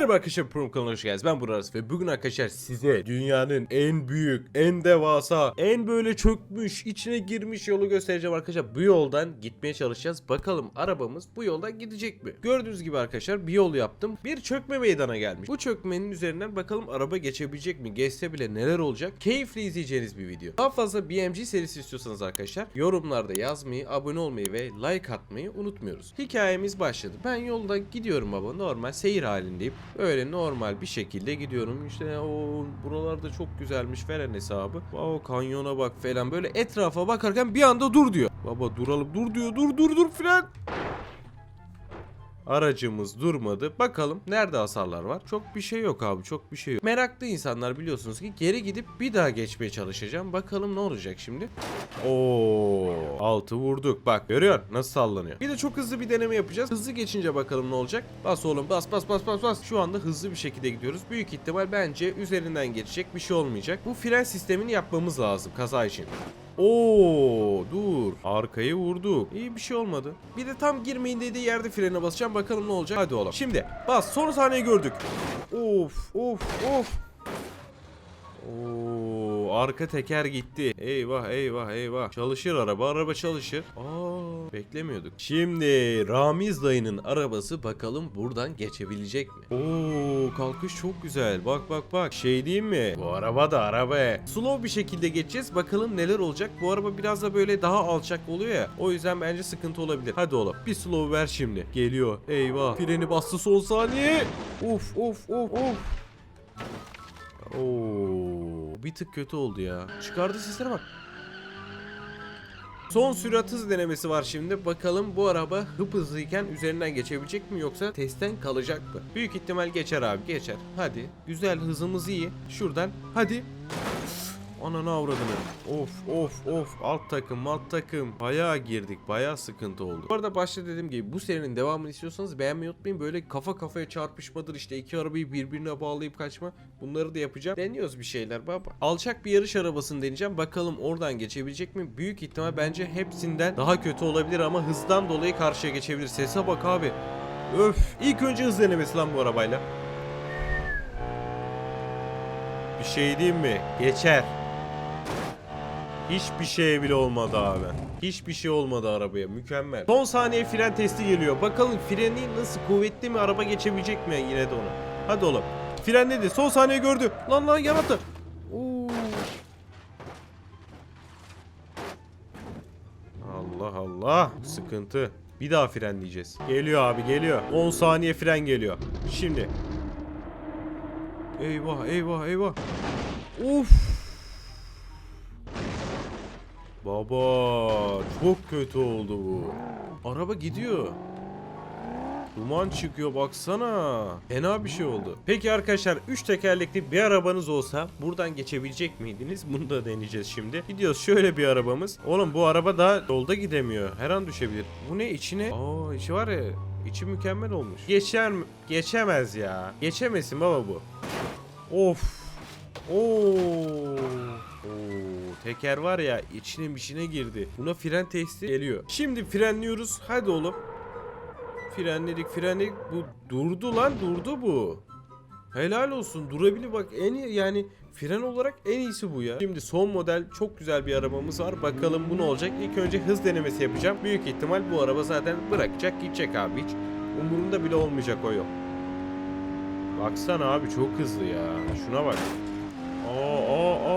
Merhaba arkadaşlar Prom hoş geldiniz. Ben Burak ve bugün arkadaşlar size dünyanın en büyük, en devasa, en böyle çökmüş, içine girmiş yolu göstereceğim arkadaşlar. Bu yoldan gitmeye çalışacağız. Bakalım arabamız bu yoldan gidecek mi? Gördüğünüz gibi arkadaşlar bir yol yaptım. Bir çökme meydana gelmiş. Bu çökmenin üzerinden bakalım araba geçebilecek mi? Geçse bile neler olacak? Keyifli izleyeceğiniz bir video. Daha fazla BMG serisi istiyorsanız arkadaşlar yorumlarda yazmayı, abone olmayı ve like atmayı unutmuyoruz. Hikayemiz başladı. Ben yolda gidiyorum baba normal seyir halindeyim. Öyle normal bir şekilde gidiyorum. İşte o buralarda çok güzelmiş falan hesabı. O kanyona bak falan böyle etrafa bakarken bir anda dur diyor. Baba duralım dur diyor dur dur dur falan. Aracımız durmadı. Bakalım nerede hasarlar var? Çok bir şey yok abi çok bir şey yok. Meraklı insanlar biliyorsunuz ki geri gidip bir daha geçmeye çalışacağım. Bakalım ne olacak şimdi? Oo, altı vurduk. Bak görüyor nasıl sallanıyor. Bir de çok hızlı bir deneme yapacağız. Hızlı geçince bakalım ne olacak. Bas oğlum bas bas bas bas bas. Şu anda hızlı bir şekilde gidiyoruz. Büyük ihtimal bence üzerinden geçecek bir şey olmayacak. Bu fren sistemini yapmamız lazım kaza için. Oo dur. Arkayı vurduk. İyi bir şey olmadı. Bir de tam girmeyin dediği yerde frene basacağım. Bakalım ne olacak. Hadi oğlum. Şimdi bas. Son saniye gördük. Of of of. Oo, arka teker gitti. Eyvah eyvah eyvah. Çalışır araba, araba çalışır. Aa, beklemiyorduk. Şimdi Ramiz dayının arabası bakalım buradan geçebilecek mi? Oo, kalkış çok güzel. Bak bak bak. Şey diyeyim mi? Bu araba da araba. Slow bir şekilde geçeceğiz. Bakalım neler olacak. Bu araba biraz da böyle daha alçak oluyor ya. O yüzden bence sıkıntı olabilir. Hadi oğlum. Bir slow ver şimdi. Geliyor. Eyvah. Freni bastı son saniye. Of of of of. Oo, bir tık kötü oldu ya. Çıkardı seslere bak. Son sürat hız denemesi var şimdi. Bakalım bu araba hıp hızlıyken üzerinden geçebilecek mi yoksa testten kalacak mı? Büyük ihtimal geçer abi geçer. Hadi. Güzel hızımız iyi. Şuradan. Hadi. Ananı avradını. Of of of. Alt takım alt takım. Bayağı girdik. Bayağı sıkıntı oldu. Bu arada başta dediğim gibi bu serinin devamını istiyorsanız beğenmeyi unutmayın. Böyle kafa kafaya çarpışmadır işte iki arabayı birbirine bağlayıp kaçma. Bunları da yapacağım. Deniyoruz bir şeyler baba. Alçak bir yarış arabasını deneyeceğim. Bakalım oradan geçebilecek mi? Büyük ihtimal bence hepsinden daha kötü olabilir ama hızdan dolayı karşıya geçebilir. Sese bak abi. Öf. İlk önce hız denemesi lan bu arabayla. Bir şey diyeyim mi? Geçer. Hiçbir şey bile olmadı abi. Hiçbir şey olmadı arabaya. Mükemmel. Son saniye fren testi geliyor. Bakalım freni nasıl kuvvetli mi? Araba geçebilecek mi yine de onu? Hadi oğlum. Frenledi. Son saniye gördü. Lan lan yarattı. Allah Allah. Sıkıntı. Bir daha frenleyeceğiz. Geliyor abi geliyor. 10 saniye fren geliyor. Şimdi. Eyvah eyvah eyvah. Of. Baba çok kötü oldu bu. Araba gidiyor. Duman çıkıyor baksana. Fena bir şey oldu. Peki arkadaşlar 3 tekerlekli bir arabanız olsa buradan geçebilecek miydiniz? Bunu da deneyeceğiz şimdi. Gidiyoruz şöyle bir arabamız. Oğlum bu araba da yolda gidemiyor. Her an düşebilir. Bu ne içine? Aa içi var ya. İçi mükemmel olmuş. Geçer mi? Geçemez ya. Geçemesin baba bu. Of. Oo. Teker var ya içine mişine girdi. Buna fren testi geliyor. Şimdi frenliyoruz. Hadi oğlum. Frenledik frenledik. Bu durdu lan durdu bu. Helal olsun durabilir bak en iyi yani fren olarak en iyisi bu ya. Şimdi son model çok güzel bir arabamız var. Bakalım bu ne olacak. İlk önce hız denemesi yapacağım. Büyük ihtimal bu araba zaten bırakacak gidecek abi hiç. Umurunda bile olmayacak o yol. Baksana abi çok hızlı ya. Şuna bak. Aa aa.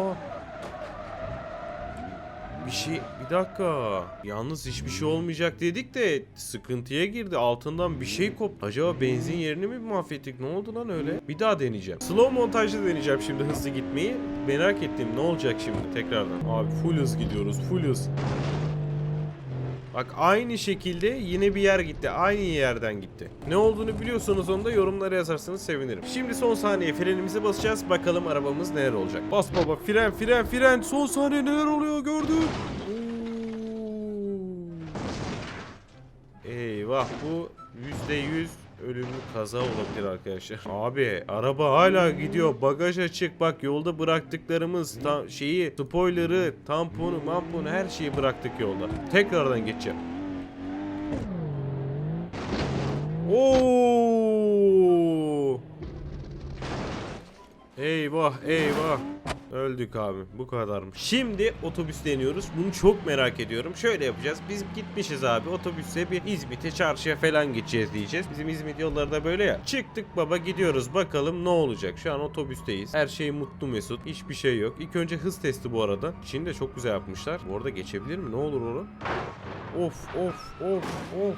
Bir şey bir dakika. Yalnız hiçbir şey olmayacak dedik de sıkıntıya girdi. Altından bir şey koptu. Acaba benzin yerini mi mahvettik? Ne oldu lan öyle? Bir daha deneyeceğim. Slow montajda deneyeceğim şimdi hızlı gitmeyi. Merak ettim ne olacak şimdi tekrardan. Abi full hız gidiyoruz. Full hız. Bak aynı şekilde yine bir yer gitti. Aynı yerden gitti. Ne olduğunu biliyorsanız onu da yorumlara yazarsanız sevinirim. Şimdi son saniye frenimize basacağız. Bakalım arabamız neler olacak. Bas baba fren fren fren. Son saniye neler oluyor gördün. Eyvah bu %100 ölümlü kaza olabilir arkadaşlar. Abi araba hala gidiyor. Bagaj açık. Bak yolda bıraktıklarımız ta- şeyi spoiler'ı, tamponu, mamponu her şeyi bıraktık yolda. Tekrardan geçeceğim. Oo! Eyvah eyvah. Öldük abi. Bu kadarmış. Şimdi otobüs deniyoruz. Bunu çok merak ediyorum. Şöyle yapacağız. Biz gitmişiz abi. Otobüse bir İzmit'e çarşıya falan gideceğiz diyeceğiz. Bizim İzmit yolları da böyle ya. Çıktık baba gidiyoruz. Bakalım ne olacak. Şu an otobüsteyiz. Her şey mutlu mesut. Hiçbir şey yok. İlk önce hız testi bu arada. İçini de çok güzel yapmışlar. Bu arada geçebilir mi? Ne olur oğlum? Of of of of.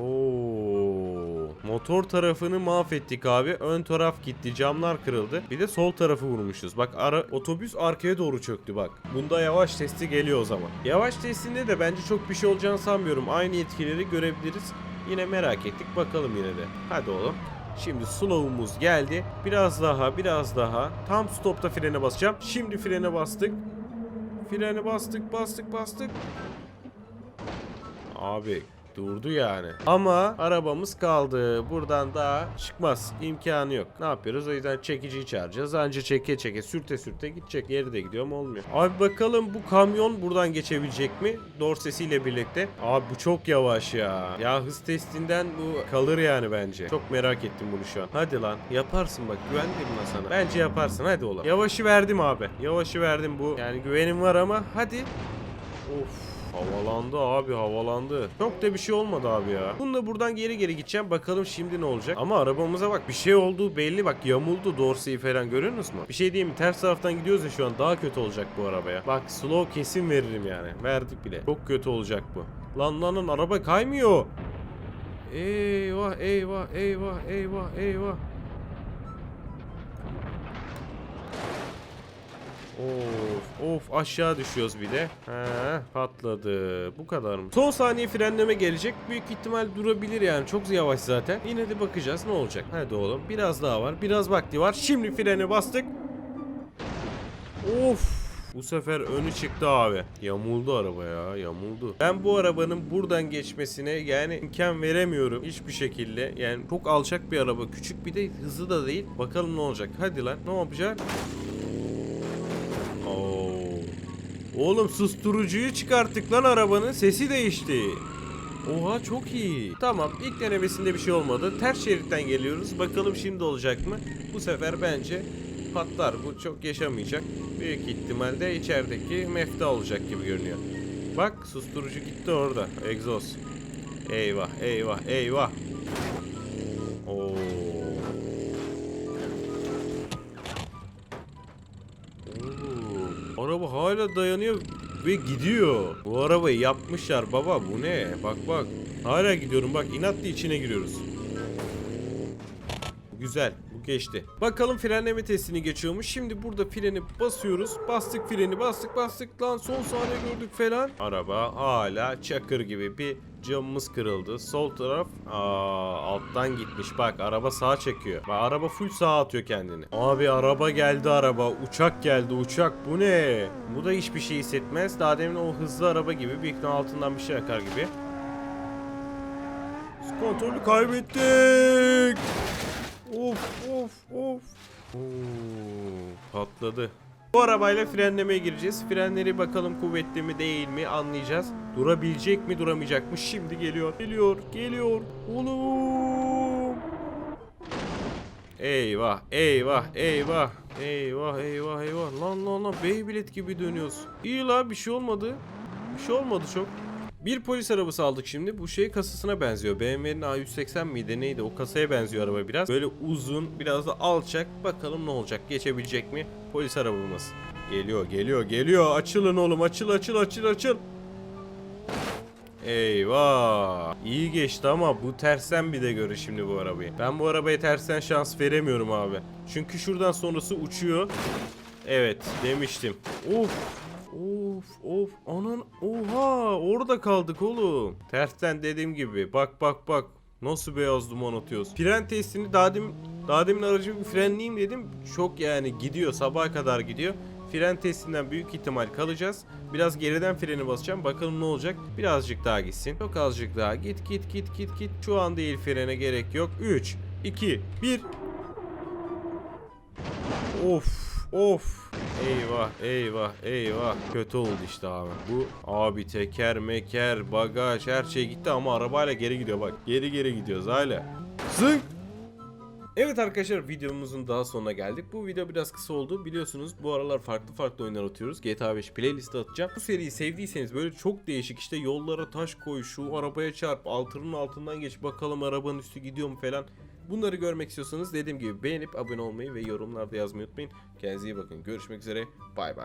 Oo. Motor tarafını mahvettik abi. Ön taraf gitti. Camlar kırıldı. Bir de sol tarafı vurmuşuz. Bak ara otobüs arkaya doğru çöktü bak. Bunda yavaş testi geliyor o zaman. Yavaş testinde de bence çok bir şey olacağını sanmıyorum. Aynı etkileri görebiliriz. Yine merak ettik. Bakalım yine de. Hadi oğlum. Şimdi slow'umuz geldi. Biraz daha, biraz daha. Tam stopta frene basacağım. Şimdi frene bastık. Frene bastık, bastık, bastık. Abi durdu yani. Ama arabamız kaldı. Buradan daha çıkmaz. İmkanı yok. Ne yapıyoruz? O yüzden çekiciyi çağıracağız. Anca çeke çeke sürte sürte gidecek. Yeri de gidiyor mu olmuyor. Abi bakalım bu kamyon buradan geçebilecek mi? Dorsesiyle birlikte. Abi bu çok yavaş ya. Ya hız testinden bu kalır yani bence. Çok merak ettim bunu şu an. Hadi lan yaparsın bak güvendim lan sana. Bence yaparsın hadi oğlum. Yavaşı verdim abi. Yavaşı verdim bu. Yani güvenim var ama hadi. Of. Havalandı abi havalandı. Çok da bir şey olmadı abi ya. Bununla buradan geri geri gideceğim. Bakalım şimdi ne olacak. Ama arabamıza bak bir şey olduğu belli. Bak yamuldu dorseyi falan görüyorsunuz mu? Bir şey diyeyim mi? Ters taraftan gidiyoruz ya şu an. Daha kötü olacak bu arabaya. Bak slow kesin veririm yani. Verdik bile. Çok kötü olacak bu. Lan lan lan araba kaymıyor. Eyvah eyvah eyvah eyvah eyvah. Of of aşağı düşüyoruz bir de. He patladı. Bu kadar mı? Son saniye frenleme gelecek. Büyük ihtimal durabilir yani. Çok yavaş zaten. Yine de bakacağız ne olacak. Hadi oğlum biraz daha var. Biraz vakti var. Şimdi freni bastık. Of. Bu sefer önü çıktı abi. Yamuldu araba ya yamuldu. Ben bu arabanın buradan geçmesine yani imkan veremiyorum hiçbir şekilde. Yani çok alçak bir araba. Küçük bir de hızlı da değil. Bakalım ne olacak. Hadi lan ne yapacak? Oğlum susturucuyu çıkarttık lan arabanın sesi değişti. Oha çok iyi. Tamam ilk denemesinde bir şey olmadı. Ters şeritten geliyoruz. Bakalım şimdi olacak mı? Bu sefer bence patlar. Bu çok yaşamayacak. Büyük ihtimalle içerideki mefta olacak gibi görünüyor. Bak susturucu gitti orada. Egzoz. Eyvah eyvah eyvah. Araba hala dayanıyor ve gidiyor. Bu arabayı yapmışlar baba bu ne? Bak bak. Hala gidiyorum bak inatla içine giriyoruz. Güzel. Bu geçti. Bakalım frenleme testini geçiyormuş. Şimdi burada freni basıyoruz. Bastık freni bastık bastık lan son saniye gördük falan. Araba hala çakır gibi bir camımız kırıldı. Sol taraf aa, alttan gitmiş. Bak araba sağa çekiyor. Bak araba full sağa atıyor kendini. Abi araba geldi araba. Uçak geldi uçak. Bu ne? Bu da hiçbir şey hissetmez. Daha demin o hızlı araba gibi. Büyük ihtimal altından bir şey akar gibi. Kontrolü kaybettik. Of of of. Oo, patladı. Bu arabayla frenlemeye gireceğiz. Frenleri bakalım kuvvetli mi değil mi anlayacağız. Durabilecek mi duramayacak mı? Şimdi geliyor. Geliyor. Geliyor. Oğlum. Eyvah eyvah eyvah. Eyvah eyvah eyvah. Lan lan lan Beyblade gibi dönüyoruz. İyi la bir şey olmadı. Bir şey olmadı çok. Bir polis arabası aldık şimdi. Bu şey kasasına benziyor. BMW'nin A180 miydi neydi? O kasaya benziyor araba biraz. Böyle uzun, biraz da alçak. Bakalım ne olacak? Geçebilecek mi? Polis arabamız. Geliyor, geliyor, geliyor. Açılın oğlum. Açıl, açıl, açıl, açıl. Eyvah. İyi geçti ama bu tersten bir de görü şimdi bu arabayı. Ben bu arabaya tersten şans veremiyorum abi. Çünkü şuradan sonrası uçuyor. Evet demiştim. Of. Of of anan oha orada kaldık oğlum. Tersten dediğim gibi bak bak bak nasıl beyaz duman atıyoruz. Fren testini daha demin, daha demin aracı bir frenleyeyim dedim. Çok yani gidiyor sabaha kadar gidiyor. Fren testinden büyük ihtimal kalacağız. Biraz geriden freni basacağım. Bakalım ne olacak. Birazcık daha gitsin. Çok azıcık daha. Git git git git git. Şu an değil frene gerek yok. 3, 2, 1. Of of. Eyvah eyvah eyvah. Kötü oldu işte abi. Bu abi teker meker bagaj her şey gitti ama arabayla geri gidiyor bak. Geri geri gidiyoruz hala. Zınk. Evet arkadaşlar videomuzun daha sonuna geldik. Bu video biraz kısa oldu. Biliyorsunuz bu aralar farklı farklı oyunlar atıyoruz. GTA 5 playlist'e atacağım. Bu seriyi sevdiyseniz böyle çok değişik işte yollara taş koy, şu arabaya çarp, altının altından geç bakalım arabanın üstü gidiyor mu falan. Bunları görmek istiyorsanız dediğim gibi beğenip abone olmayı ve yorumlarda yazmayı unutmayın. Kendinize iyi bakın. Görüşmek üzere. Bay bay.